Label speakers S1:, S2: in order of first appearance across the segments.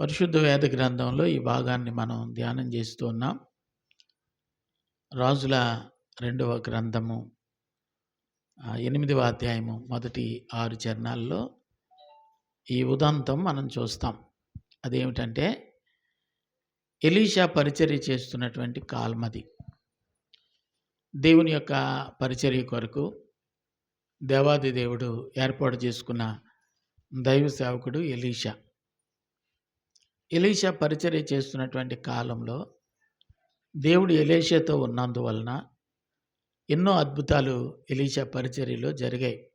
S1: పరిశుద్ధ వేద గ్రంథంలో ఈ భాగాన్ని మనం ధ్యానం చేస్తూ ఉన్నాం. రాజుల రెండవ గ్రంథము ఎనిమిదవ అధ్యాయము మొదటి ఆరు చరణాల్లో ఈ ఉదంతం మనం చూస్తాం. అదేమిటంటే ఎలీషా పరిచర్య చేస్తున్నటువంటి కాల్మది. దేవుని యొక్క పరిచర్య కొరకు దేవాది దేవుడు ఏర్పాటు చేసుకున్న దైవ సేవకుడు ఎలీషా. ఎలీషా పరిచర్య చేస్తున్నటువంటి కాలంలో దేవుడు ఎలీషాతో ఉన్నందువలన ఎన్నో అద్భుతాలు ఎలీషా పరిచర్యలో జరిగాయి.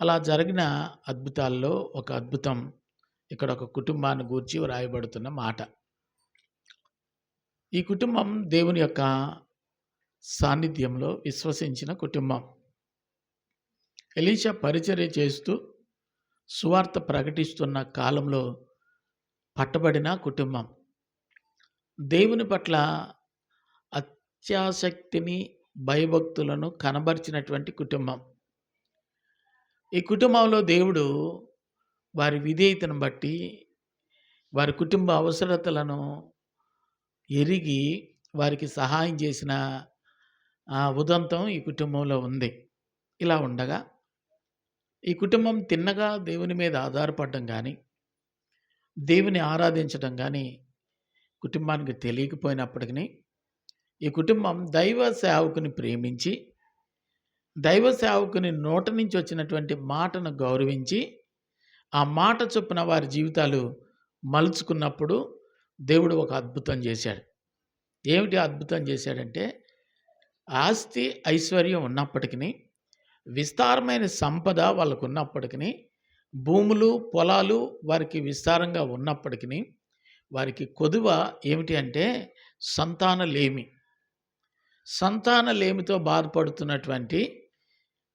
S1: అలా జరిగిన అద్భుతాల్లో ఒక అద్భుతం ఇక్కడ ఒక కుటుంబాన్ని గూర్చి వ్రాయబడుతున్న మాట. ఈ కుటుంబం దేవుని యొక్క సాన్నిధ్యంలో విశ్వసించిన కుటుంబం. ఎలీషా పరిచర్య చేస్తూ సువార్త ప్రకటిస్తున్న కాలంలో పట్టబడిన కుటుంబం. దేవుని పట్ల అత్యాసక్తిని భయభక్తులను కనబరిచినటువంటి కుటుంబం. ఈ కుటుంబంలో దేవుడు వారి విధేయతను బట్టి వారి కుటుంబ అవసరతలను ఎరిగి వారికి సహాయం చేసిన ఉదంతం ఈ కుటుంబంలో ఉంది. ఇలా ఉండగా ఈ కుటుంబం తిన్నగా దేవుని మీద ఆధారపడడం కానీ దేవుని ఆరాధించడం కానీ కుటుంబానికి తెలియకపోయినప్పటికీ ఈ కుటుంబం దైవ సేవకుని ప్రేమించి దైవ సేవకుని నోట నుంచి వచ్చినటువంటి మాటను గౌరవించి ఆ మాట చొప్పున వారి జీవితాలు మలుచుకున్నప్పుడు దేవుడు ఒక అద్భుతం చేశాడు. ఏమిటి అద్భుతం చేశాడంటే ఆస్తి ఐశ్వర్యం ఉన్నప్పటికీ విస్తారమైన సంపద వాళ్ళకు ఉన్నప్పటికీ భూములు పొలాలు వారికి విస్తారంగా ఉన్నప్పటికీ వారికి కొదువ ఏమిటి అంటే సంతానలేమి. సంతానలేమితో బాధపడుతున్నటువంటి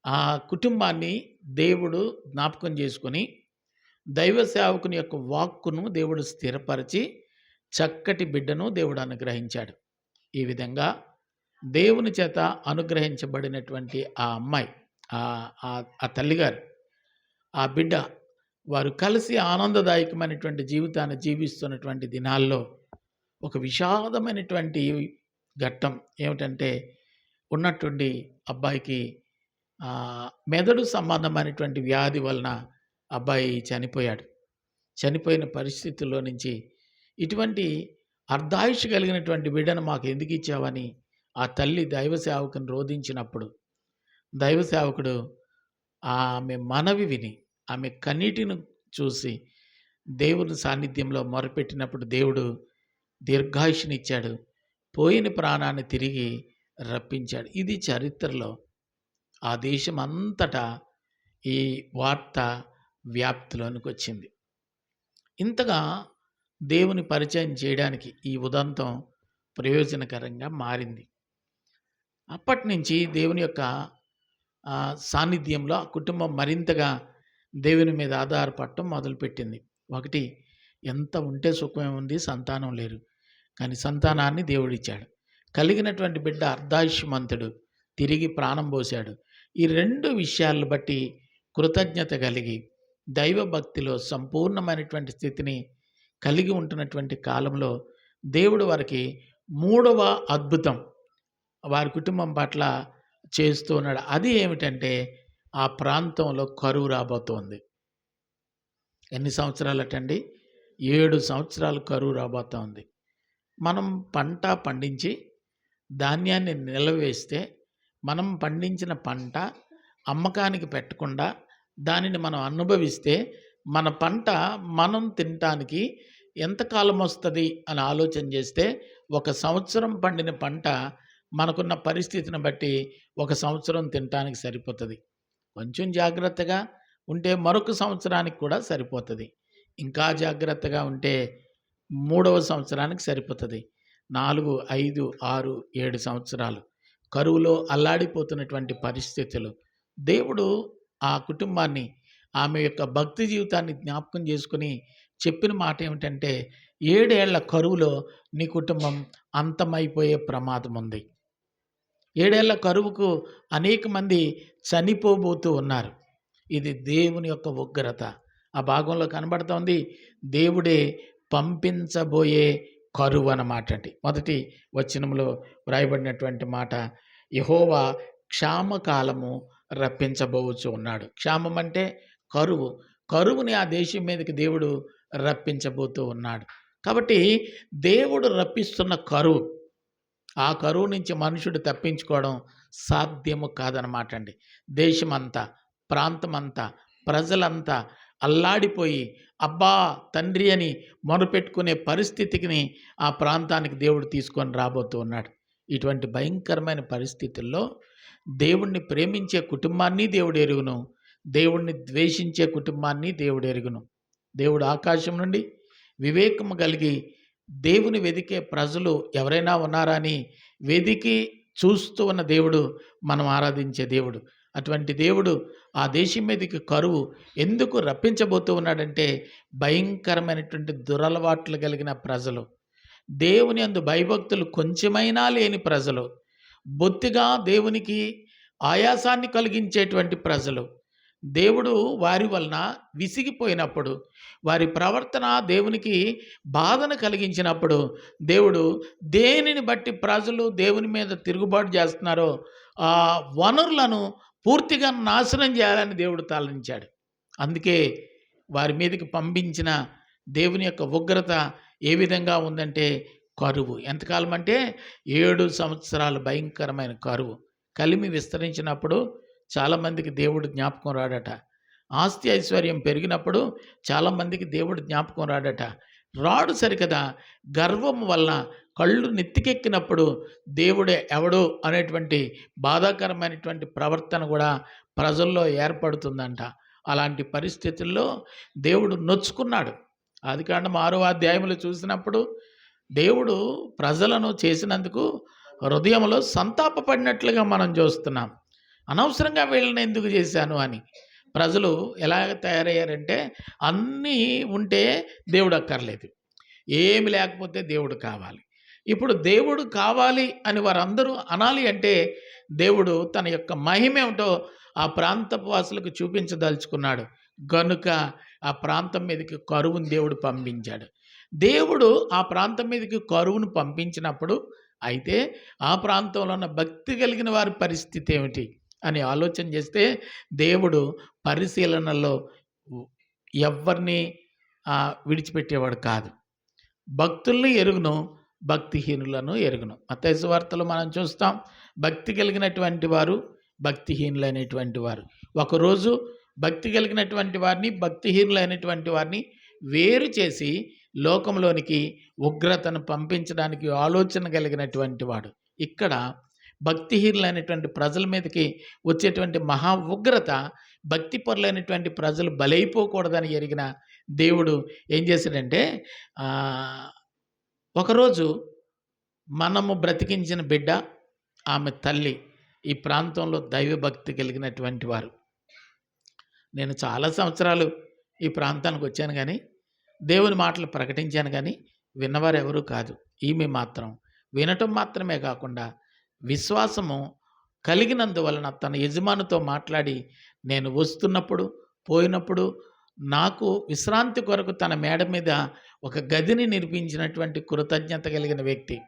S1: ఆ కుటుంబాన్ని దేవుడు జ్ఞాపకం చేసుకొని దైవ సేవకుని యొక్క వాక్కును దేవుడు స్థిరపరిచి చక్కటి బిడ్డను దేవుడు అనుగ్రహించాడు. ఈ విధంగా దేవుని చేత అనుగ్రహించబడినటువంటి ఆ అమ్మాయి ఆ ఆ తల్లిగారు ఆ బిడ్డ వారు కలిసి ఆనందదాయకమైనటువంటి జీవితాన్ని జీవిస్తున్నటువంటి దినాల్లో ఒక విషాదమైనటువంటి ఘట్టం ఏమిటంటే ఉన్నటువంటి అబ్బాయికి మెదడు సంబంధమైనటువంటి వ్యాధి వలన అబ్బాయి చనిపోయాడు. చనిపోయిన పరిస్థితుల్లో నుంచి ఇటువంటి అర్ధాయుష్ కలిగినటువంటి బిడ్డను మాకు ఎందుకు ఇచ్చావని ఆ తల్లి దైవ సేవకుని రోధించినప్పుడు దైవ సేవకుడు ఆమె మనవి విని ఆమె కన్నీటిని చూసి దేవుని సాన్నిధ్యంలో మొరపెట్టినప్పుడు దేవుడు దీర్ఘాయుషునిచ్చాడు. పోయిన ప్రాణాన్ని తిరిగి రప్పించాడు. ఇది చరిత్రలో ఆ దేశం అంతటా ఈ వార్త వ్యాప్తిలోనికి వచ్చింది ఇంతగా దేవుని పరిచయం చేయడానికి ఈ ఉదంతం ప్రయోజనకరంగా మారింది. అప్పటి నుంచి దేవుని యొక్క సాన్నిధ్యంలో ఆ కుటుంబం మరింతగా దేవుని మీద ఆధారపడటం మొదలుపెట్టింది. ఒకటి ఎంత ఉంటే సుఖమే ఉంది సంతానం లేరు కానీ సంతానాన్ని దేవుడిచ్చాడు. కలిగినటువంటి బిడ్డ అర్ధాయుష్మంతుడు తిరిగి ప్రాణం పోశాడు. ఈ రెండు విషయాలను బట్టి కృతజ్ఞత కలిగి దైవభక్తిలో సంపూర్ణమైనటువంటి స్థితిని కలిగి ఉంటున్నటువంటి కాలంలో దేవుడు వారికి మూడవ అద్భుతం. వారి కుటుంబం పట్ల చేస్తూ ఉన్నాడు. అది ఏమిటంటే ఆ ప్రాంతంలో కరువు రాబోతోంది. ఎన్ని సంవత్సరాలటండి? ఏడు సంవత్సరాలు కరువు రాబోతోంది. మనం పంట పండించి ధాన్యాన్ని నిలవేస్తే మనం పండించిన పంట అమ్మకానికి పెట్టకుండా దానిని మనం అనుభవిస్తే మన పంట మనం తినటానికి ఎంతకాలం వస్తుంది అని ఆలోచన చేస్తే ఒక సంవత్సరం పండిన పంట మనకున్న పరిస్థితిని బట్టి ఒక సంవత్సరం తినటానికి సరిపోతుంది. కొంచెం జాగ్రత్తగా ఉంటే మరొక సంవత్సరానికి కూడా సరిపోతుంది. ఇంకా జాగ్రత్తగా ఉంటే మూడవ సంవత్సరానికి సరిపోతుంది. నాలుగు ఐదు ఆరు ఏడు సంవత్సరాలు కరువులో అల్లాడిపోతున్నటువంటి పరిస్థితులు. దేవుడు ఆ కుటుంబాన్ని ఆమె యొక్క భక్తి జీవితాన్ని జ్ఞాపకం చేసుకుని చెప్పిన మాట ఏమిటంటే ఏడేళ్ళ కరువులో నీ కుటుంబం అంతమైపోయే ప్రమాదం ఉంది ఏడేళ్ళ కరువుకు అనేక మంది చనిపోబోతూ ఉన్నారు. ఇది దేవుని యొక్క ఉగ్రత. ఆ భాగంలో కనబడుతోంది దేవుడే పంపించబోయే కరువు అన్నమాట అండి. మొదటి వచనంలో వ్రాయబడినటువంటి మాట యహోవా క్షామకాలము రప్పించబోవచ్చు ఉన్నాడు క్షామం అంటే కరువు. కరువుని ఆ దేశం మీదకి దేవుడు రప్పించబోతూ ఉన్నాడు. కాబట్టి దేవుడు రప్పిస్తున్న కరువు ఆ కరువు నుంచి మనుషుడు తప్పించుకోవడం సాధ్యము కాదనమాట అండి దేశమంతా ప్రాంతమంతా ప్రజలంతా అల్లాడిపోయి అబ్బా తండ్రి అని మొరపెట్టుకునే పరిస్థితికి ఆ ప్రాంతానికి దేవుడు తీసుకొని రాబోతూ ఉన్నాడు. ఇటువంటి భయంకరమైన పరిస్థితుల్లో దేవుణ్ణి ప్రేమించే కుటుంబాన్ని దేవుడు ఎరుగును. దేవుణ్ణి ద్వేషించే కుటుంబాన్ని దేవుడు ఎరుగును. దేవుడు ఆకాశం నుండి వివేకము కలిగి దేవుని వెదికే ప్రజలు ఎవరైనా ఉన్నారా అని వెదికి చూస్తూ ఉన్న దేవుడు మనం ఆరాధించే దేవుడు. అటువంటి దేవుడు ఆ దేశం మీదకి కరువు ఎందుకు రప్పించబోతూ ఉన్నాడంటే భయంకరమైనటువంటి దురలవాట్లు కలిగిన ప్రజలు. దేవుని అందు భయభక్తులు కొంచెమైనా లేని ప్రజలు. బొత్తిగా దేవునికి ఆయాసాన్ని కలిగించేటువంటి ప్రజలు. దేవుడు వారి వలన విసిగిపోయినప్పుడు వారి ప్రవర్తన దేవునికి బాధను కలిగించినప్పుడు దేవుడు దేనిని బట్టి ప్రజలు దేవుని మీద తిరుగుబాటు చేస్తున్నారో ఆ వనరులను పూర్తిగా నాశనం చేయాలని దేవుడు తలంచాడు అందుకే వారి మీదకి పంపించిన దేవుని యొక్క ఉగ్రత ఏ విధంగా ఉందంటే కరువు. ఎంతకాలం అంటే ఏడు సంవత్సరాలు భయంకరమైన కరువు. కలిమి విస్తరించినప్పుడు చాలామందికి దేవుడు జ్ఞాపకం రాడట. ఆస్తి ఐశ్వర్యం పెరిగినప్పుడు చాలామందికి దేవుడు జ్ఞాపకం రాడట. రాడు సరికదా. గర్వం వల్ల కళ్ళు నెత్తికెక్కినప్పుడు దేవుడే ఎవడు అనేటువంటి బాధాకరమైనటువంటి ప్రవర్తన కూడా ప్రజల్లో ఏర్పడుతుందంట. అలాంటి పరిస్థితుల్లో దేవుడు నొచ్చుకున్నాడు. అది కారణం ఆరో అధ్యాయంలో చూసినప్పుడు దేవుడు ప్రజలను చేసినందుకు హృదయంలో సంతాపపడినట్లుగా మనం చూస్తున్నాం. అనవసరంగా వీళ్ళని ఎందుకు చేశాను అని. ప్రజలు ఎలా తయారయ్యారంటే అన్నీ ఉంటే దేవుడు అక్కర్లేదు. ఏమి లేకపోతే దేవుడు కావాలి. ఇప్పుడు దేవుడు కావాలి అని వారందరూ అనాలి అంటే దేవుడు తన యొక్క మహిమేమిటో ఆ ప్రాంతపు వాసులకు చూపించదలుచుకున్నాడు. గనుక ఆ ప్రాంతం మీదకి కరువును దేవుడు పంపించాడు. దేవుడు ఆ ప్రాంతం మీదకి కరువును పంపించినప్పుడు అయితే ఆ ప్రాంతంలో ఉన్న భక్తి కలిగిన వారి పరిస్థితి ఏమిటి? అని ఆలోచన చేస్తే దేవుడు పరిశీలనలో ఎవరిని విడిచిపెట్టేవాడు కాదు. భక్తుల్ని ఎరుగును భక్తిహీనులను ఎరుగును. మతైసు వార్తలు మనం చూస్తాం భక్తి కలిగినటువంటి వారు భక్తిహీనులైనటువంటి వారు. ఒకరోజు భక్తి కలిగినటువంటి వారిని భక్తిహీనులైనటువంటి వారిని వేరు చేసి లోకంలోనికి ఉగ్రతను పంపించడానికి ఆలోచన కలిగినటువంటి వాడు. ఇక్కడ భక్తిహీనులైనటువంటి ప్రజల మీదకి వచ్చేటువంటి మహా ఉగ్రత భక్తి పరులైనటువంటి ప్రజలు బలైపోకూడదని ఎరిగిన దేవుడు ఏం చేశాడంటే ఒకరోజు మనము బ్రతికించిన బిడ్డ ఆమె తల్లి ఈ ప్రాంతంలో దైవభక్తి కలిగినటువంటి వారు. నేను చాలా సంవత్సరాలు ఈ ప్రాంతానికి వచ్చాను కానీ దేవుని మాటలు ప్రకటించాను కానీ విన్నవారు ఎవరూ కాదు. ఈమె మాత్రం వినటం మాత్రమే కాకుండా విశ్వాసము కలిగినందువలన తన యజమానితో మాట్లాడి నేను వస్తున్నప్పుడు పోయినప్పుడు నాకు విశ్రాంతి కొరకు తన మేడ మీద ఒక గదిని నిర్మించినటువంటి కృతజ్ఞత కలిగిన వ్యక్తి.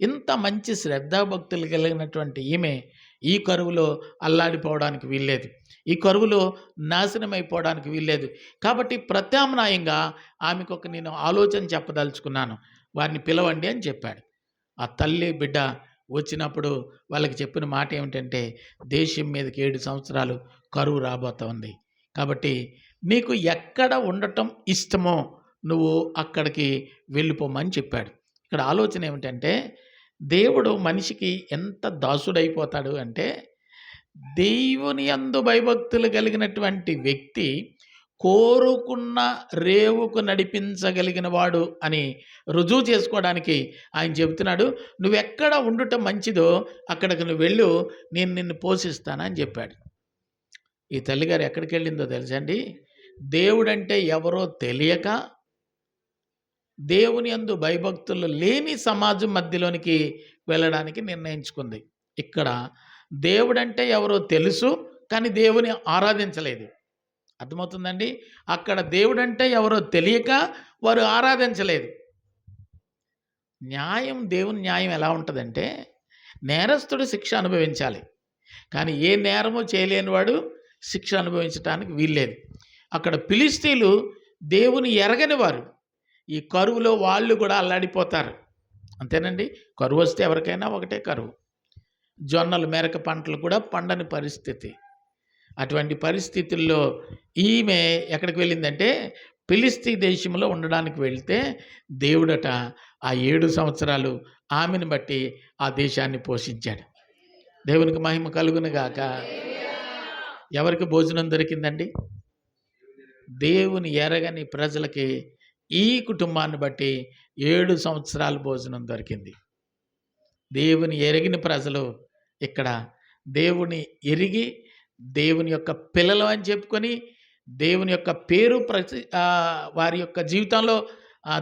S1: ఇంత మంచి శ్రద్ధాభక్తులు కలిగినటువంటి ఈమె ఈ కరువులో అల్లాడిపోవడానికి వీల్లేదు. ఈ కరువులో నాశనం అయిపోవడానికి వీల్లేదు. కాబట్టి ప్రత్యామ్నాయంగా ఆమెకు ఒక నేను ఆలోచన చెప్పదలుచుకున్నాను. వారిని పిలవండి అని చెప్పాడు. ఆ తల్లి బిడ్డ వచ్చినప్పుడు వాళ్ళకి చెప్పిన మాట ఏమిటంటే దేశం మీదకి ఏడు సంవత్సరాలు కరువు రాబోతా ఉంది. కాబట్టి నీకు ఎక్కడ ఉండటం ఇష్టమో నువ్వు అక్కడికి వెళ్ళిపోమని చెప్పాడు. ఇక్కడ ఆలోచన ఏమిటంటే దేవుడు మనిషికి ఎంత దాసుడైపోతాడు అంటే దేవుని అందు భయభక్తులు కలిగినటువంటి వ్యక్తి కోరుకున్న రేవుకు నడిపించగలిగిన వాడు అని రుజువు చేసుకోవడానికి ఆయన చెబుతున్నాడు నువ్వెక్కడ ఉండటం మంచిదో అక్కడికి నువ్వు వెళ్ళు నేను నిన్ను పోషిస్తానని చెప్పాడు. ఈ తల్లిగారు ఎక్కడికి వెళ్ళిందో తెలుసండి దేవుడంటే ఎవరో తెలియక దేవుని అందు భయభక్తులు లేని సమాజం మధ్యలోనికి వెళ్ళడానికి నిర్ణయించుకుంది. ఇక్కడ దేవుడంటే ఎవరో తెలుసు కానీ దేవుని ఆరాధించలేదు. అర్థమవుతుందండి? అక్కడ దేవుడంటే ఎవరో తెలియక వారు ఆరాధించలేదు. న్యాయం దేవుని న్యాయం ఎలా ఉంటుందంటే నేరస్తుడు శిక్ష అనుభవించాలి. కానీ ఏ నేరమో చేయలేని వాడు శిక్ష అనుభవించడానికి వీల్లేదు. అక్కడ పిలిస్తీలు దేవుని ఎరగని వారు ఈ కరువులో వాళ్ళు కూడా అల్లాడిపోతారు. అంతేనండి? కరువు వస్తే ఎవరికైనా ఒకటే కరువు. జొన్నలు మెరక పంటలు కూడా పండని పరిస్థితి. అటువంటి పరిస్థితుల్లో ఈమె ఎక్కడికి వెళ్ళిందంటే ఫిలిస్తీ దేశంలో ఉండడానికి వెళ్తే దేవుడట ఆ ఏడు సంవత్సరాలు ఆమెను బట్టి ఆ దేశాన్ని పోషించాడు. దేవునికి మహిమ కలుగునుగాక. ఎవరికి భోజనం దొరికిందండి? దేవుని ఎరగని ప్రజలకి ఈ కుటుంబాన్ని బట్టి ఏడు సంవత్సరాలు భోజనం దొరికింది. దేవుని ఎరిగిన ప్రజలు ఇక్కడ దేవుని ఎరిగి దేవుని యొక్క పిల్లలు అని చెప్పుకొని దేవుని యొక్క పేరు ప్రతి వారి యొక్క జీవితంలో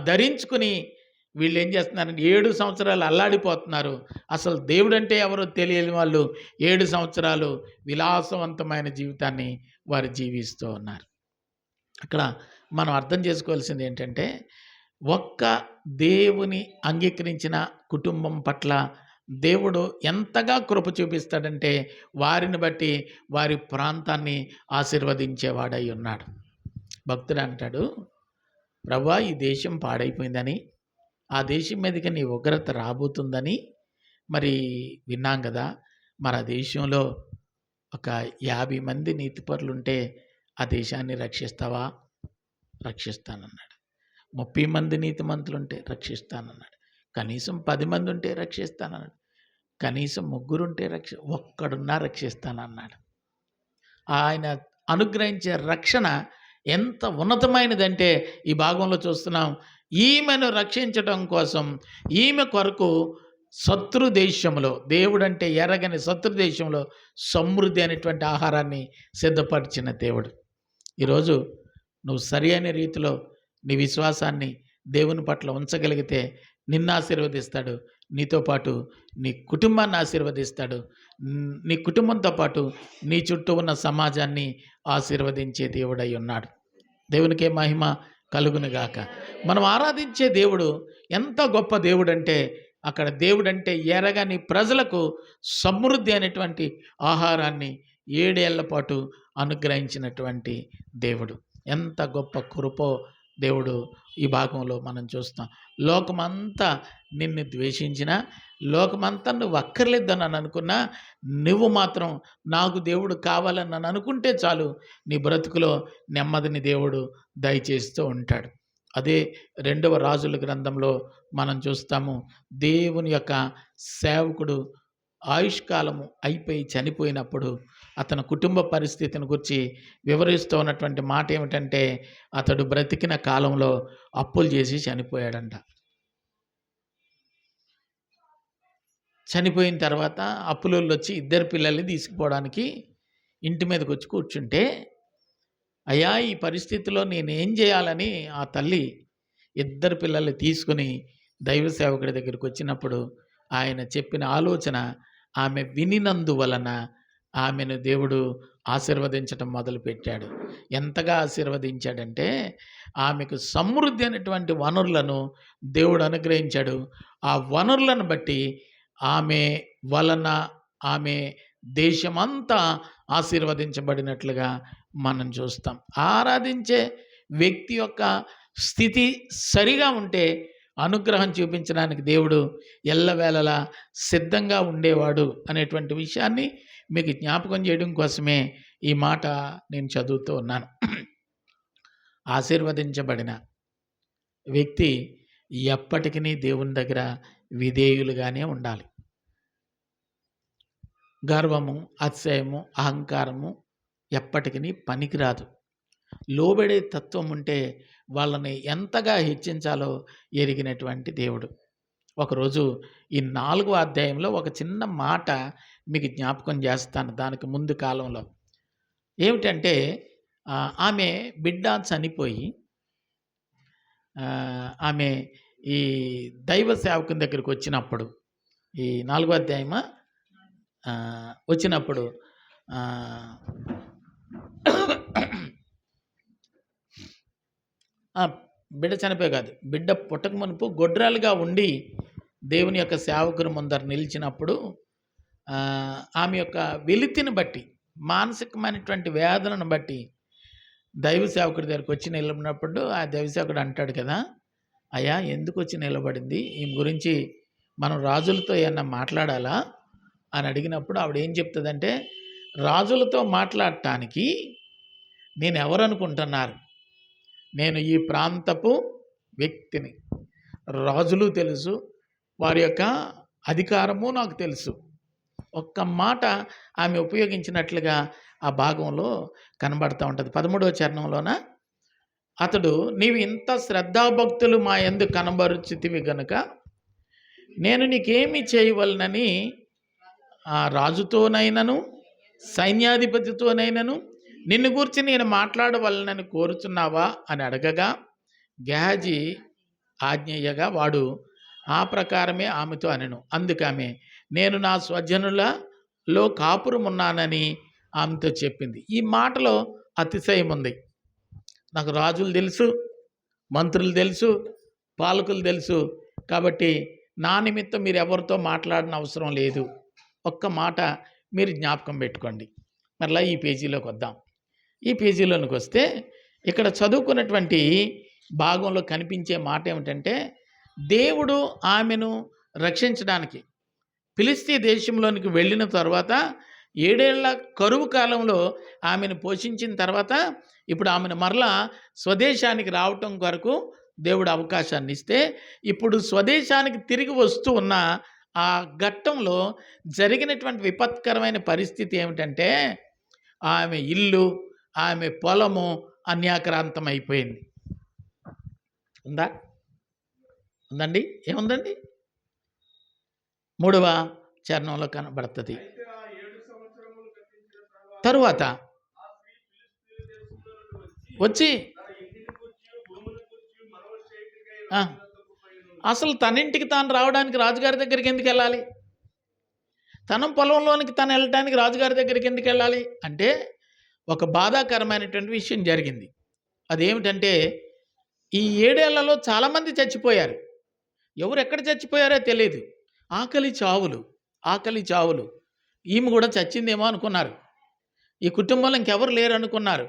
S1: ధరించుకుని వీళ్ళు ఏం చేస్తున్నారంటే ఏడు సంవత్సరాలు అల్లాడిపోతున్నారు. అసలు దేవుడు అంటే ఎవరో తెలియని వాళ్ళు ఏడు సంవత్సరాలు విలాసవంతమైన జీవితాన్ని వారు జీవిస్తూ ఉన్నారు. అక్కడ మనం అర్థం చేసుకోవాల్సింది ఏంటంటే ఒక్క దేవుని అంగీకరించిన కుటుంబం పట్ల దేవుడు ఎంతగా కృప చూపిస్తాడంటే వారిని బట్టి వారి ప్రాంతాన్ని ఆశీర్వదించేవాడై ఉన్నాడు. భక్తుడు అంటాడు ప్రభా ఈ దేశం పాడైపోయిందని ఆ దేశం మీదకి నీ ఉగ్రత రాబోతుందని మరి విన్నాం కదా. మన దేశంలో ఒక యాభై మంది నీతిపరులు ఉంటే ఆ దేశాన్ని రక్షిస్తావా? రక్షిస్తానన్నాడు. ముప్పై మంది నీతిమంతులు ఉంటే రక్షిస్తానన్నాడు. కనీసం పది మంది ఉంటే రక్షిస్తానన్నాడు. కనీసం ముగ్గురు ఉంటే రక్ష ఒక్కడున్నా రక్షిస్తానన్నాడు. ఆయన అనుగ్రహించే రక్షణ ఎంత ఉన్నతమైనదంటే ఈ భాగంలో చూస్తున్నాం. ఈమెను రక్షించడం కోసం ఈమె కొరకు శత్రు దేశంలో దేవుడంటే ఎరగని శత్రు దేశంలో సమృద్ధి అనేటువంటి ఆహారాన్ని సిద్ధపరిచిన దేవుడు. ఈరోజు నువ్వు సరి అయిన రీతిలో నీ విశ్వాసాన్ని దేవుని పట్ల ఉంచగలిగితే నిన్ను ఆశీర్వదిస్తాడు. నీతో పాటు నీ కుటుంబాన్ని ఆశీర్వదిస్తాడు. నీ కుటుంబంతో పాటు నీ చుట్టూ ఉన్న సమాజాన్ని ఆశీర్వదించే దేవుడై ఉన్నాడు. దేవునికే మహిమ కలుగునుగాక మనం ఆరాధించే దేవుడు ఎంత గొప్ప దేవుడు అంటే అక్కడ దేవుడంటే ఎరగని ప్రజలకు సమృద్ధి అనేటువంటి ఆహారాన్ని ఏడేళ్ళ పాటు అనుగ్రహించినటువంటి దేవుడు. ఎంత గొప్ప కృపో దేవుడు ఈ భాగంలో మనం చూస్తాం లోకమంతా నిన్ను ద్వేషించిన లోకమంతా నువ్వు అక్కర్లేదని అని అనుకున్నా నువ్వు మాత్రం నాకు దేవుడు కావాలని నన్ను అనుకుంటే చాలు నీ బ్రతుకులో నెమ్మదిని దేవుడు దయచేస్తూ ఉంటాడు. అదే రెండవ రాజుల గ్రంథంలో మనం చూస్తాము దేవుని యొక్క సేవకుడు ఆయుష్కాలము అయిపోయి చనిపోయినప్పుడు అతని కుటుంబ పరిస్థితిని గురించి వివరిస్తూ ఉన్నటువంటి మాట ఏమిటంటే అతడు బ్రతికిన కాలంలో అప్పులు చేసి చనిపోయాడంట. చనిపోయిన తర్వాత అప్పులోళ్ళు వచ్చి ఇద్దరు పిల్లల్ని తీసుకుపోవడానికి ఇంటి మీదకి వచ్చి కూర్చుంటే అయ్యా ఈ పరిస్థితిలో నేనేం చేయాలని ఆ తల్లి ఇద్దరు పిల్లల్ని తీసుకుని దైవ సేవకుడి దగ్గరికి వచ్చినప్పుడు ఆయన చెప్పిన ఆలోచన ఆమె వినినందువలన ఆమెను దేవుడు ఆశీర్వదించటం మొదలుపెట్టాడు. ఎంతగా ఆశీర్వదించాడంటే ఆమెకు సమృద్ధి అనేటువంటి వనరులను దేవుడు అనుగ్రహించాడు. ఆ వనరులను బట్టి ఆమె వలన ఆమె దేశమంతా ఆశీర్వదించబడినట్లుగా మనం చూస్తాం. ఆరాధించే వ్యక్తి యొక్క స్థితి సరిగా ఉంటే అనుగ్రహం చూపించడానికి దేవుడు ఎల్లవేళలా సిద్ధంగా ఉండేవాడు అనేటువంటి విషయాన్ని మీకు జ్ఞాపకం చేయడం కోసమే ఈ మాట నేను చదువుతూ ఉన్నాను. ఆశీర్వదించబడిన వ్యక్తి ఎప్పటికీ దేవుని దగ్గర విధేయులుగానే ఉండాలి. గర్వము అతిశయము అహంకారము ఎప్పటికీ పనికిరాదు. లోబడే తత్వం ఉంటే వాళ్ళని ఎంతగా హెచ్చించాలో ఎరిగినటువంటి దేవుడు. ఒకరోజు ఈ నాలుగో అధ్యాయంలో ఒక చిన్న మాట మీకు జ్ఞాపకం చేస్తాను దానికి ముందు కాలంలో. ఏమిటంటే ఆమె బిడ్డ చనిపోయి ఆమె ఈ దైవ సేవకుని దగ్గరికి వచ్చినప్పుడు ఈ నాలుగో అధ్యాయమా? వచ్చినప్పుడు బిడ్డ చనిపోయి కాదు. బిడ్డ పుట్టక మునుపు గొడ్రాలుగా ఉండి దేవుని యొక్క సేవకుని ముందర నిలిచినప్పుడు ఆమె యొక్క వెలితిని బట్టి మానసికమైనటువంటి వేదనను బట్టి దైవ సేవకుడి దగ్గరికి వచ్చి నిలబడినప్పుడు ఆ దైవ సేవకుడు అంటాడు కదా అయ్యా ఎందుకు వచ్చి నిలబడింది? ఈమె గురించి మనం రాజులతో ఏమన్నా మాట్లాడాలా? అని అడిగినప్పుడు ఆవిడ ఏం చెప్తుందంటే రాజులతో మాట్లాడటానికి నేను ఎవరు అనుకుంటున్నారు నేను ఈ ప్రాంతపు వ్యక్తిని. రాజులు తెలుసు వారి యొక్క అధికారము నాకు తెలుసు. ఒక్క మాట ఆమె ఉపయోగించినట్లుగా ఆ భాగంలో కనబడుతూ ఉంటుంది. పదమూడవ చరణంలోన అతడు నీవు ఇంత శ్రద్ధాభక్తులు మా ఎందు కనబరుచితివి గనుక నేను నీకేమి చేయవలనని ఆ రాజుతోనైనను సైన్యాధిపతితోనైనను నిన్ను గురించి నేను మాట్లాడవలనని కోరుచున్నావా అని అడగగా గేహజీ ఆజ్ఞయ్యగా వాడు ఆ ప్రకారమే ఆమెతో అనెను. అందుకమే నేను నా స్వజనులలో కాపురమున్నానని ఆమెతో చెప్పింది. ఈ మాటలో అతిశయం ఉంది నాకు రాజులు తెలుసు మంత్రులు తెలుసు పాలకులు తెలుసు కాబట్టి నా నిమిత్తం మీరు ఎవరితో మాట్లాడిన అవసరం లేదు. ఒక్క మాట మీరు జ్ఞాపకం పెట్టుకోండి. మరలా ఈ పేజీలోకి వద్దాం. ఈ పేజీలోనికి వస్తే ఇక్కడ చదువుకున్నటువంటి భాగంలో కనిపించే మాట ఏమిటంటే దేవుడు ఆమెను రక్షించడానికి ఫిలిస్తీ దేశంలోనికి వెళ్ళిన తర్వాత ఏడేళ్ళ కరువు కాలంలో ఆమెను పోషించిన తర్వాత ఇప్పుడు ఆమెను మరలా స్వదేశానికి రావటం కొరకు దేవుడు అవకాశాన్ని ఇస్తే ఇప్పుడు స్వదేశానికి తిరిగి వస్తూ ఉన్న ఆ ఘట్టంలో జరిగినటువంటి విపత్కరమైన పరిస్థితి ఏమిటంటే ఆమె ఇల్లు ఆమె పొలము అన్యాక్రాంతం అయిపోయింది ఉందా? ఉందండి? ఏముందండి? మూడవ చరణంలో కనబడుతుంది. తరువాత వచ్చి అసలు తనింటికి తాను రావడానికి రాజుగారి దగ్గరికి ఎందుకు వెళ్ళాలి? తన పొలంలోనికి తను వెళ్ళటానికి రాజుగారి దగ్గరికి ఎందుకు వెళ్ళాలి? అంటే ఒక బాధాకరమైనటువంటి విషయం జరిగింది. అదేమిటంటే ఈ ఏడేళ్ళలో చాలామంది చచ్చిపోయారు. ఎవరు ఎక్కడ చచ్చిపోయారో తెలియదు ఆకలి చావులు ఆకలి చావులు. ఈమె కూడా చచ్చిందేమో అనుకున్నారు. ఈ కుటుంబంలో ఇంకెవరు లేరు అనుకున్నారు.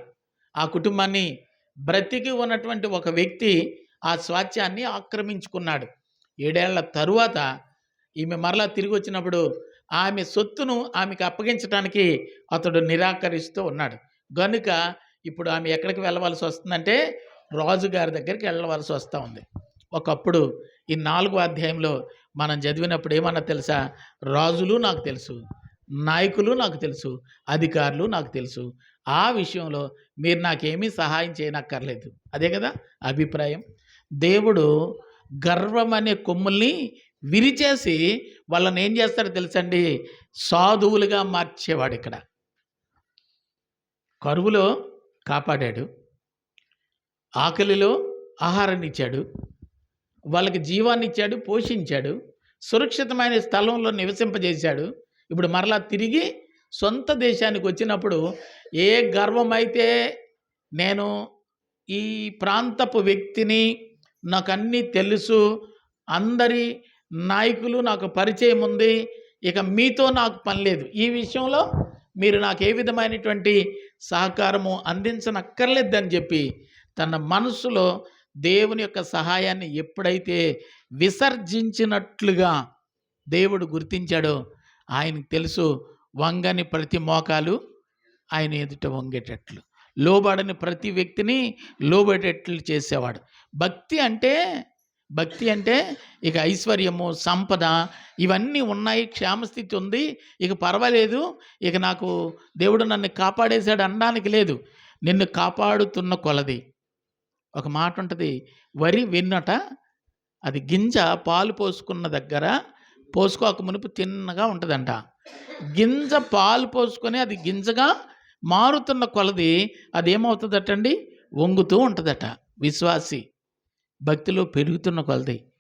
S1: ఆ కుటుంబాన్ని బ్రతికి ఉన్నటువంటి ఒక వ్యక్తి ఆ స్వాత్యాన్ని ఆక్రమించుకున్నాడు. ఏడేళ్ళ తరువాత ఈమె మరలా తిరిగి వచ్చినప్పుడు ఆమె సొత్తును ఆమెకు అప్పగించడానికి అతడు నిరాకరిస్తూ ఉన్నాడు. గనుక ఇప్పుడు ఆమె ఎక్కడికి వెళ్ళవలసి వస్తుందంటే రాజుగారి దగ్గరికి వెళ్ళవలసి వస్తూ ఉంది. ఒకప్పుడు ఈ నాలుగో అధ్యాయంలో మనం చదివినప్పుడు ఏమన్నా తెలుసా? రాజులు నాకు తెలుసు నాయకులు నాకు తెలుసు అధికారులు నాకు తెలుసు. ఆ విషయంలో మీరు నాకేమీ సహాయం చేయనక్కర్లేదు. అదే కదా అభిప్రాయం. దేవుడు గర్వం అనే కొమ్ముల్ని విరిచేసి వాళ్ళని ఏం చేస్తారో తెలుసండి? సాధువులుగా మార్చేవాడు ఇక్కడ. కరువులో కాపాడాడు. ఆకలిలో ఆహారాన్ని ఇచ్చాడు వాళ్ళకి జీవాన్ని ఇచ్చాడు పోషించాడు. సురక్షితమైన స్థలంలో నివసింపజేశాడు. ఇప్పుడు మరలా తిరిగి సొంత దేశానికి వచ్చినప్పుడు ఏ గర్వమైతే నేను ఈ ప్రాంతపు వ్యక్తిని నాకు అన్నీ తెలుసు అందరి నాయకులు నాకు పరిచయం ఉంది. ఇక మీతో నాకు పని లేదు. ఈ విషయంలో మీరు నాకు ఏ విధమైనటువంటి సహకారము అందించనక్కర్లేదని చెప్పి తన మనసులో దేవుని యొక్క సహాయాన్ని ఎప్పుడైతే విసర్జించినట్లుగా దేవుడు గుర్తించాడో ఆయనకు తెలుసు వంగని ప్రతి మోకాలు ఆయన ఎదుట వంగేటట్లు. లోబడని ప్రతి వ్యక్తిని లోబడేటట్లు చేసేవాడు. భక్తి అంటే భక్తి అంటే ఇక ఐశ్వర్యము సంపద ఇవన్నీ ఉన్నాయి క్షేమస్థితి ఉంది. ఇక పర్వాలేదు ఇక నాకు దేవుడు నన్ను కాపాడేశాడు అనడానికి లేదు. నిన్ను కాపాడుతున్న కొలది. ఒక మాట ఉంటుంది వరి వెన్నట అది గింజ పాలు పోసుకున్న దగ్గర పోసుకోక మునుపు తిన్నగా ఉంటుందంట. గింజ పాలు పోసుకొని అది గింజగా మారుతున్న కొలది అది ఏమవుతుందటండి వంగుతూ ఉంటుందట విశ్వాసి. భక్తిలో పెరుగుతున్న కొలది.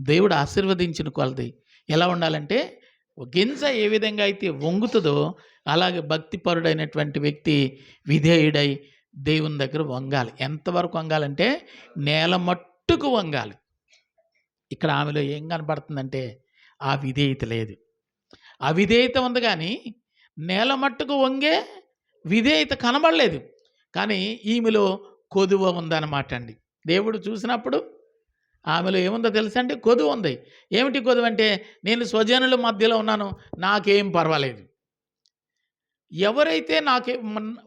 S1: దేవుడు ఆశీర్వదించిన కొలది. ఎలా ఉండాలంటే గింజ ఏ విధంగా అయితే వంగుతుందో అలాగే భక్తిపరుడైనటువంటి వ్యక్తి విధేయుడై దేవుని దగ్గర వంగాలి. ఎంతవరకు వంగాలంటే నేల మట్టుకు వంగాలి. ఇక్కడ ఆమెలో ఏం కనపడుతుందంటే ఆ విధేయత లేదు. ఆ విధేయత ఉంది కానీ నేల మట్టుకు వంగే విధేయత కనబడలేదు. కానీ ఈమెలో కొదువ ఉందన్నమాట అండి. దేవుడు చూసినప్పుడు ఆమెలో ఏముందో తెలుసా అండి? కొదువు ఉంది. ఏమిటి కొదువు అంటే నేను స్వజనుల మధ్యలో ఉన్నాను నాకేం పర్వాలేదు. ఎవరైతే నాకు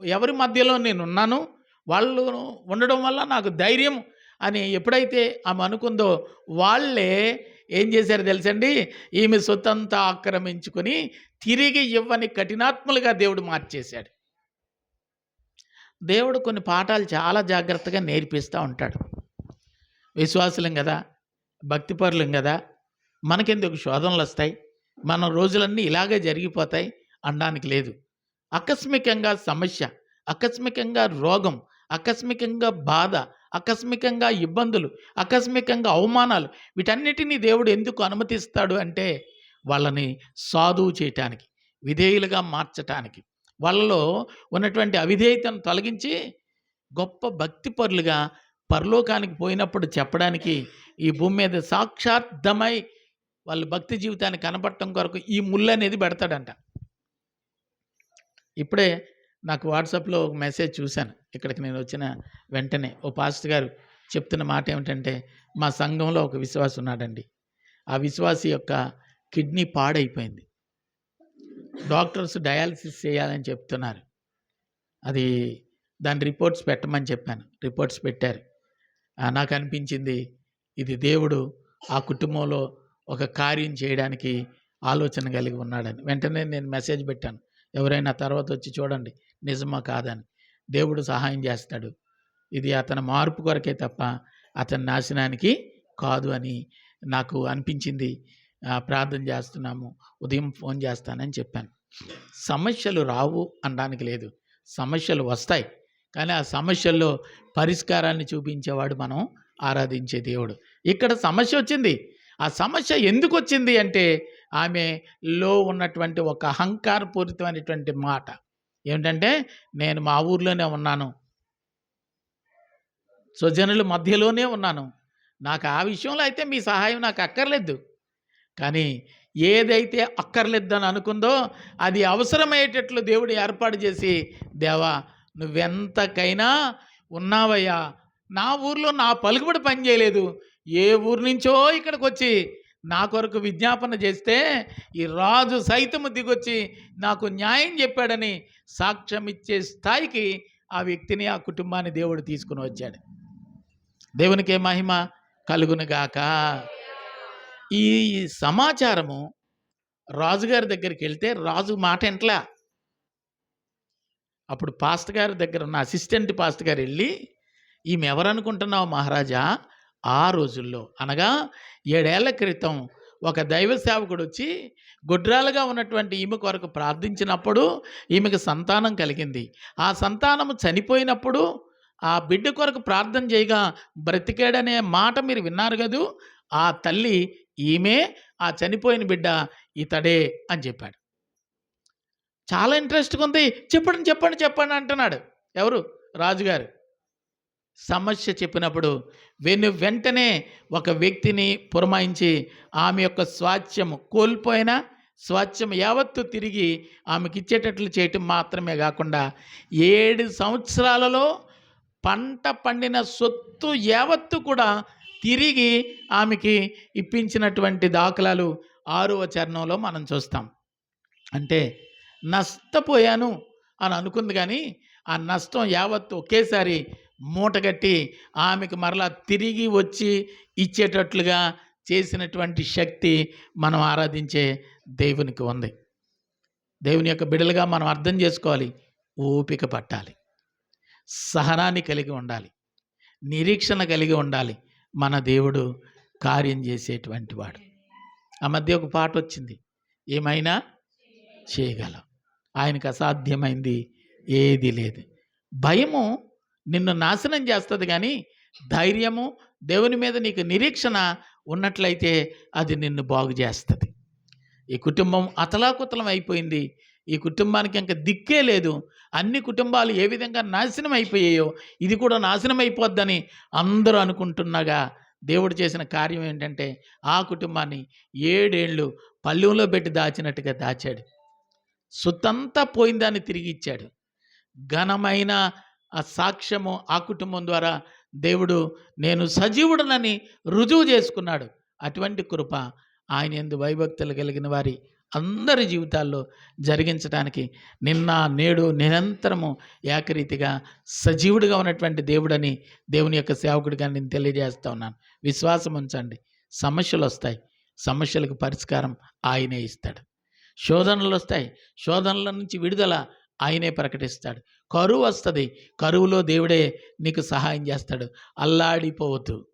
S1: ఎవరి మధ్యలో నేను ఉన్నాను వాళ్ళు ఉండడం వల్ల నాకు ధైర్యం అని ఎప్పుడైతే ఆమె అనుకుందో వాళ్ళే ఏం చేశారు తెలుసండి ఈమె సొత్తంతా ఆక్రమించుకొని తిరిగి ఇవ్వని కఠినాత్ములుగా దేవుడు మార్చేశాడు. దేవుడు కొన్ని పాఠాలు చాలా జాగ్రత్తగా నేర్పిస్తూ ఉంటాడు. విశ్వాసులం కదా భక్తిపరులం కదా మనకెందుకు శోధనలు వస్తాయి? మన రోజులన్నీ ఇలాగే జరిగిపోతాయి అనడానికి లేదు. ఆకస్మికంగా సమస్య ఆకస్మికంగా రోగం ఆకస్మికంగా బాధ ఆకస్మికంగా ఇబ్బందులు ఆకస్మికంగా అవమానాలు వీటన్నిటినీ దేవుడు ఎందుకు అనుమతిస్తాడు అంటే వాళ్ళని సాధువు చేయటానికి విధేయులుగా మార్చటానికి. వాళ్ళలో ఉన్నటువంటి అవిధేయతను తొలగించి గొప్ప భక్తిపరులుగా పరలోకానికి పోయినప్పుడు చెప్పడానికి ఈ భూమి మీద సాక్షార్థమై వాళ్ళ భక్తి జీవితాన్ని కనపడటం కొరకు ఈ ముళ్ళు అనేది పెడతాడంట. ఇప్పుడే నాకు వాట్సాప్లో ఒక మెసేజ్ చూశాను. ఇక్కడికి నేను వచ్చిన వెంటనే ఓ పాస్టర్ గారు చెప్తున్న మాట ఏమిటంటే మా సంఘంలో ఒక విశ్వాసం ఉన్నాడండి ఆ విశ్వాసి యొక్క కిడ్నీ పాడైపోయింది. డాక్టర్స్ డయాలసిస్ చేయాలని చెప్తున్నారు. అది దాని రిపోర్ట్స్ పెట్టమని చెప్పాను. రిపోర్ట్స్ పెట్టారు. నాకు అనిపించింది ఇది దేవుడు ఆ కుటుంబంలో ఒక కార్యం చేయడానికి ఆలోచన కలిగి ఉన్నాడని. వెంటనే నేను మెసేజ్ పెట్టాను. ఎవరైనా తర్వాత వచ్చి చూడండి నిజమా కాదని దేవుడు సహాయం చేస్తాడు. ఇది అతని మార్పు కొరకే తప్ప అతని నాశనానికి కాదు అని నాకు అనిపించింది. ప్రార్థన చేస్తున్నాము ఉదయం ఫోన్ చేస్తానని చెప్పాను. సమస్యలు రావు అనడానికి లేదు. సమస్యలు వస్తాయి. కానీ ఆ సమస్యల్లో పరిష్కారాన్ని చూపించేవాడు మనం ఆరాధించే దేవుడు. ఇక్కడ సమస్య వచ్చింది. ఆ సమస్య ఎందుకు వచ్చింది అంటే ఆమెలో ఉన్నటువంటి ఒక అహంకారపూరితమైనటువంటి మాట. ఏమిటంటే నేను మా ఊర్లోనే ఉన్నాను. స్వజనుల మధ్యలోనే ఉన్నాను. నాకు ఆ విషయంలో అయితే మీ సహాయం నాకు అక్కర్లేదు. కానీ ఏదైతే అక్కర్లేదని అనుకుందో అది అవసరమయ్యేటట్లు దేవుడు ఏర్పాటు చేసి దేవా నువ్వెంతకైనా ఉన్నావయ్యా. నా ఊర్లో నా పలుకుబడి పని చేయలేదు. ఏ ఊరు నుంచో ఇక్కడికి వచ్చి నా కొరకు విజ్ఞాపన చేస్తే ఈ రాజు సైతము దిగొచ్చి నాకు న్యాయం చెప్పాడని సాక్ష్యం ఇచ్చే స్థాయికి ఆ వ్యక్తిని ఆ కుటుంబాన్ని దేవుడు తీసుకుని వచ్చాడు. దేవునికి ఏ మహిమ కలుగునుగాక ఈ సమాచారము రాజుగారి దగ్గరికి వెళ్తే రాజు మాట ఎంట్లా అప్పుడు పాస్ట్ గారి దగ్గర ఉన్న అసిస్టెంట్ పాస్ట్ గారు వెళ్ళి ఈమె ఎవరనుకుంటున్నావు మహారాజా? ఆ రోజుల్లో అనగా ఏడేళ్ళ క్రితం ఒక దైవ సేవకుడు వచ్చి గుడ్రాలుగా ఉన్నటువంటి ఈమె కొరకు ప్రార్థించినప్పుడు ఈమెకు సంతానం కలిగింది. ఆ సంతానము చనిపోయినప్పుడు ఆ బిడ్డ కొరకు ప్రార్థన చేయగా బ్రతికాడనే మాట మీరు విన్నారు కదూ? ఆ తల్లి ఈమె ఆ చనిపోయిన బిడ్డ ఇతడే అని చెప్పాడు. చాలా ఇంట్రెస్ట్గా ఉంది. చెప్పండి చెప్పండి చెప్పండి అంటున్నాడు. ఎవరు? రాజుగారు. సమస్య చెప్పినప్పుడు వెను వెంటనే ఒక వ్యక్తిని పురమాయించి ఆమె యొక్క స్వాస్థ్యము కోల్పోయిన స్వాస్థ్యం యావత్తు తిరిగి ఆమెకి ఇచ్చేటట్లు చేయటం మాత్రమే కాకుండా ఏడు సంవత్సరాలలో పంట పండిన సొత్తు యావత్తు కూడా తిరిగి ఆమెకి ఇప్పించినటువంటి దాఖలాలు ఆరవ చరణంలో మనం చూస్తాం. అంటే నష్టపోయాను అని అనుకుంది కానీ ఆ నష్టం యావత్తు ఒకేసారి మూటగట్టి ఆమెకు మరలా తిరిగి వచ్చి ఇచ్చేటట్లుగా చేసినటువంటి శక్తి మనం ఆరాధించే దేవునికి ఉంది. దేవుని యొక్క బిడలుగా మనం అర్థం చేసుకోవాలి. ఓపిక పట్టాలి. సహనాన్ని కలిగి ఉండాలి. నిరీక్షణ కలిగి ఉండాలి. మన దేవుడు కార్యం చేసేటువంటి వాడు. ఆ మధ్య ఒక పాట వచ్చింది. ఏమైనా చేయగలం. ఆయనకు అసాధ్యమైంది ఏది లేదు. భయము నిన్ను నాశనం చేస్తుంది కానీ ధైర్యము దేవుని మీద నీకు నిరీక్షణ ఉన్నట్లయితే అది నిన్ను బాగు చేస్తుంది. ఈ కుటుంబం అతలాకుతలం అయిపోయింది. ఈ కుటుంబానికి ఇంకా దిక్కే లేదు. అన్ని కుటుంబాలు ఏ విధంగా నాశనం అయిపోయాయో ఇది కూడా నాశనం అయిపోద్దని అందరూ అనుకుంటున్నగా. దేవుడు చేసిన కార్యం ఏంటంటే ఆ కుటుంబాన్ని ఏడేళ్ళు పల్లెంలో పెట్టి దాచినట్టుగా దాచాడు. సుత్తంతా పోయిందాన్ని తిరిగి ఇచ్చాడు. ఘనమైన ఆ సాక్ష్యము ఆ కుటుంబం ద్వారా దేవుడు నేను సజీవుడనని రుజువు చేసుకున్నాడు. అటువంటి కృప ఆయన ఎందు వైభక్తులు కలిగిన వారి అందరి జీవితాల్లో జరిగించడానికి నిన్న నేడు నిరంతరము ఏకరీతిగా సజీవుడిగా ఉన్నటువంటి దేవుడని దేవుని యొక్క సేవకుడిగా నేను తెలియజేస్తా ఉన్నాను. విశ్వాసం ఉంచండి. సమస్యలు వస్తాయి. సమస్యలకు పరిష్కారం ఆయనే ఇస్తాడు. శోధనలు వస్తాయి. శోధనల నుంచి విడుదల ఆయనే ప్రకటిస్తాడు. కరువు వస్తుంది. కరువులో దేవుడే నీకు సహాయం చేస్తాడు. అల్లాడిపోవద్దు.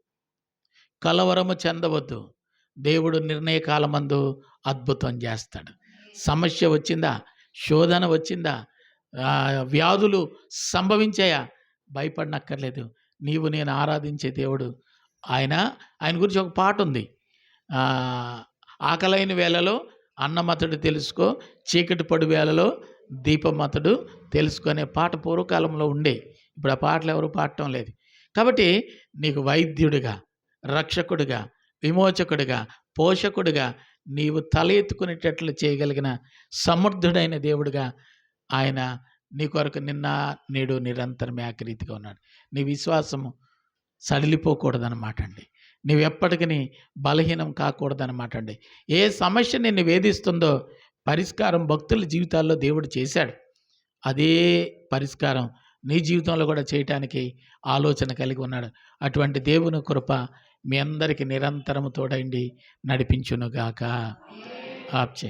S1: కలవరము చెందవద్దు. దేవుడు నిర్ణయకాలమందు అద్భుతం చేస్తాడు. సమస్య వచ్చిందా? శోధన వచ్చిందా? వ్యాధులు సంభవించాయా? భయపడనక్కర్లేదు. నీవు నేను ఆరాధించే దేవుడు. ఆయన ఆయన గురించి ఒక పాట ఉంది. ఆకలైన వేళలో అన్నమతడు తెలుసుకో చీకటి పడు వేళలో దీపమతడు తెలుసుకునే పాట పూర్వకాలంలో ఉండే. ఇప్పుడు ఆ పాటలు ఎవరు పాడటం లేదు. కాబట్టి నీకు వైద్యుడిగా రక్షకుడిగా విమోచకుడిగా పోషకుడిగా నీవు తల ఎత్తుకునేటట్లు చేయగలిగిన సమర్థుడైన దేవుడిగా ఆయన నీ కొరకు నిన్న నేడు నిరంతరం ఏకరీతిగా ఉన్నాడు. నీ విశ్వాసము సడిలిపోకూడదనమాట అండి. నీవెప్పటికీ బలహీనం కాకూడదనమాట అండి. ఏ సమస్య నిన్ను వేధిస్తుందో పరిష్కారం భక్తుల జీవితాల్లో దేవుడు చేశాడు. అదే పరిష్కారం నీ జీవితంలో కూడా చేయటానికి ఆలోచన కలిగి ఉన్నాడు. అటువంటి దేవుని కృప మీ అందరికీ నిరంతరము తోడైండి నడిపించునుగాక. ఆప్